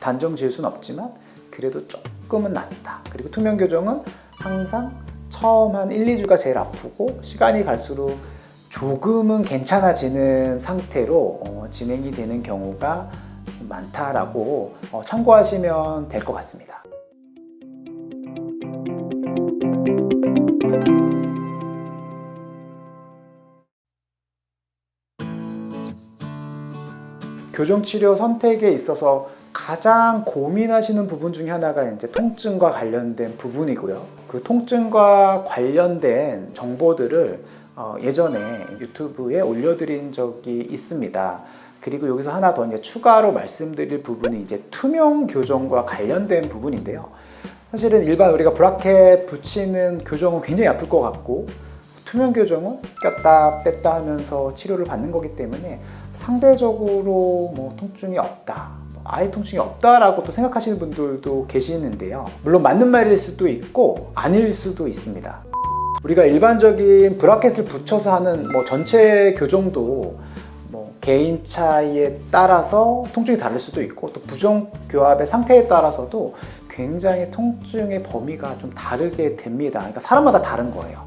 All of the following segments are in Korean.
단정 지을 수는 없지만 그래도 조금은 낫다. 그리고 투명 교정은 항상 처음 한 1, 2주가 제일 아프고 시간이 갈수록 조금은 괜찮아지는 상태로 어, 진행이 되는 경우가 좀 많다라고 어, 참고하시면 될 것 같습니다. 교정 치료 선택에 있어서 가장 고민하시는 부분 중에 하나가 이제 통증과 관련된 부분이고요. 그 통증과 관련된 정보들을 어, 예전에 유튜브에 올려드린 적이 있습니다. 그리고 여기서 하나 더 이제 추가로 말씀드릴 부분이 이제 투명 교정과 관련된 부분인데요. 사실은 일반 우리가 브라켓 붙이는 교정은 굉장히 아플 것 같고 투명 교정은 꼈다 뺐다 하면서 치료를 받는 거기 때문에 상대적으로 뭐 통증이 없다. 뭐 아예 통증이 없다라고 또 생각하시는 분들도 계시는데요. 물론 맞는 말일 수도 있고 아닐 수도 있습니다. 우리가 일반적인 브라켓을 붙여서 하는 뭐 전체 교정도 뭐 개인 차이에 따라서 통증이 다를 수도 있고 또 부정 교합의 상태에 따라서도 굉장히 통증의 범위가 좀 다르게 됩니다. 그러니까 사람마다 다른 거예요.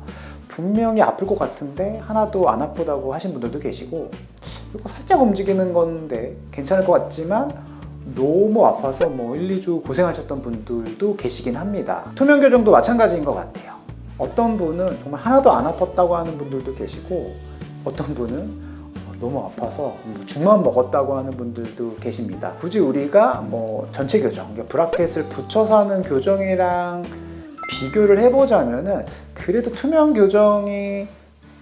분명히 아플 것 같은데 하나도 안 아프다고 하신 분들도 계시고 이거 살짝 움직이는 건데 괜찮을 것 같지만 너무 아파서 뭐 1, 2주 고생하셨던 분들도 계시긴 합니다. 투명 교정도 마찬가지인 것 같아요. 어떤 분은 정말 하나도 안 아팠다고 하는 분들도 계시고 어떤 분은 너무 아파서 죽만 먹었다고 하는 분들도 계십니다. 굳이 우리가 뭐 전체 교정, 그러니까 브라켓을 붙여서 하는 교정이랑 비교를 해보자면은 그래도 투명 교정이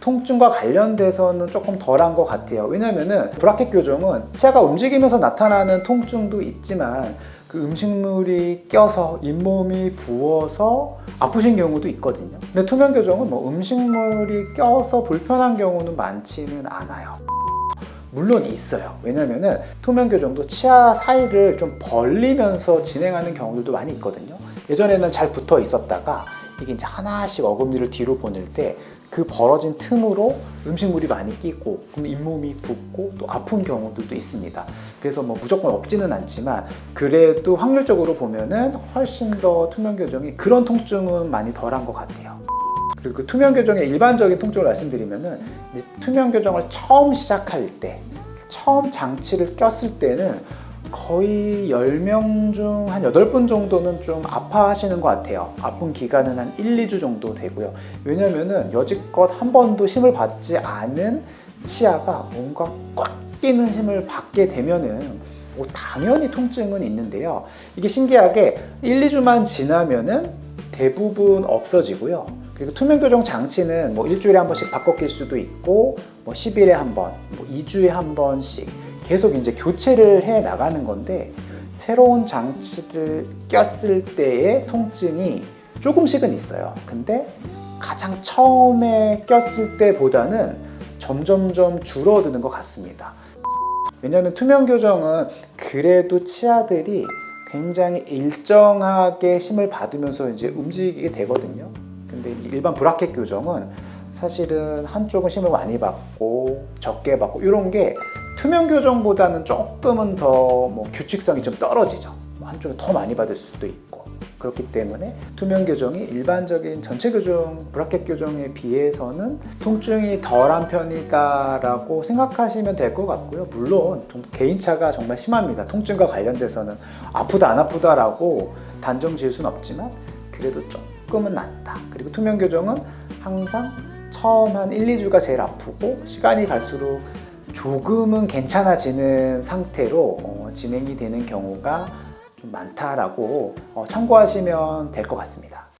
통증과 관련돼서는 조금 덜한 것 같아요. 왜냐면은 브라켓 교정은 치아가 움직이면서 나타나는 통증도 있지만 그 음식물이 껴서 잇몸이 부어서 아프신 경우도 있거든요. 근데 투명 교정은 뭐 음식물이 껴서 불편한 경우는 많지는 않아요. 물론 있어요. 왜냐면은 투명 교정도 치아 사이를 좀 벌리면서 진행하는 경우들도 많이 있거든요. 예전에는 잘 붙어 있었다가 이게 이제 하나씩 어금니를 뒤로 보낼 때 그 벌어진 틈으로 음식물이 많이 끼고 그럼 잇몸이 붓고 또 아픈 경우들도 있습니다. 그래서 뭐 무조건 없지는 않지만 그래도 확률적으로 보면은 훨씬 더 투명 교정이 그런 통증은 많이 덜한 것 같아요. 그리고 그 투명 교정의 일반적인 통증을 말씀드리면은 투명 교정을 처음 시작할 때 처음 장치를 꼈을 때는 거의 10명 중 한 8분 정도는 좀 아파하시는 것 같아요. 아픈 기간은 한 1, 2주 정도 되고요. 왜냐면은 여지껏 한 번도 힘을 받지 않은 치아가 뭔가 꽉 끼는 힘을 받게 되면은 뭐 당연히 통증은 있는데요. 이게 신기하게 1, 2주만 지나면은 대부분 없어지고요. 그리고 투명 교정 장치는 뭐 일주일에 한 번씩 바꿔 낄 수도 있고 뭐 10일에 한 번, 뭐 2주에 한 번씩 계속 이제 교체를 해 나가는 건데 새로운 장치를 꼈을 때의 통증이 조금씩은 있어요. 근데 가장 처음에 꼈을 때보다는 점점점 줄어드는 것 같습니다. 왜냐하면 투명 교정은 그래도 치아들이 굉장히 일정하게 힘을 받으면서 이제 움직이게 되거든요. 근데 일반 브라켓 교정은 사실은 한쪽은 힘을 많이 받고 적게 받고 이런 게 투명 교정보다는 조금은 더 뭐 규칙성이 좀 떨어지죠. 뭐 한쪽에 더 많이 받을 수도 있고 그렇기 때문에 투명 교정이 일반적인 전체 교정, 브라켓 교정에 비해서는 통증이 덜한 편이다라고 생각하시면 될 것 같고요. 물론 좀 개인차가 정말 심합니다. 통증과 관련돼서는 아프다 안 아프다라고 단정 지을 수는 없지만 그래도 조금은 낫다. 그리고 투명 교정은 항상 처음 한 1, 2주가 제일 아프고 시간이 갈수록 조금은 괜찮아지는 상태로 어, 진행이 되는 경우가 좀 많다라고 어, 참고하시면 될 것 같습니다.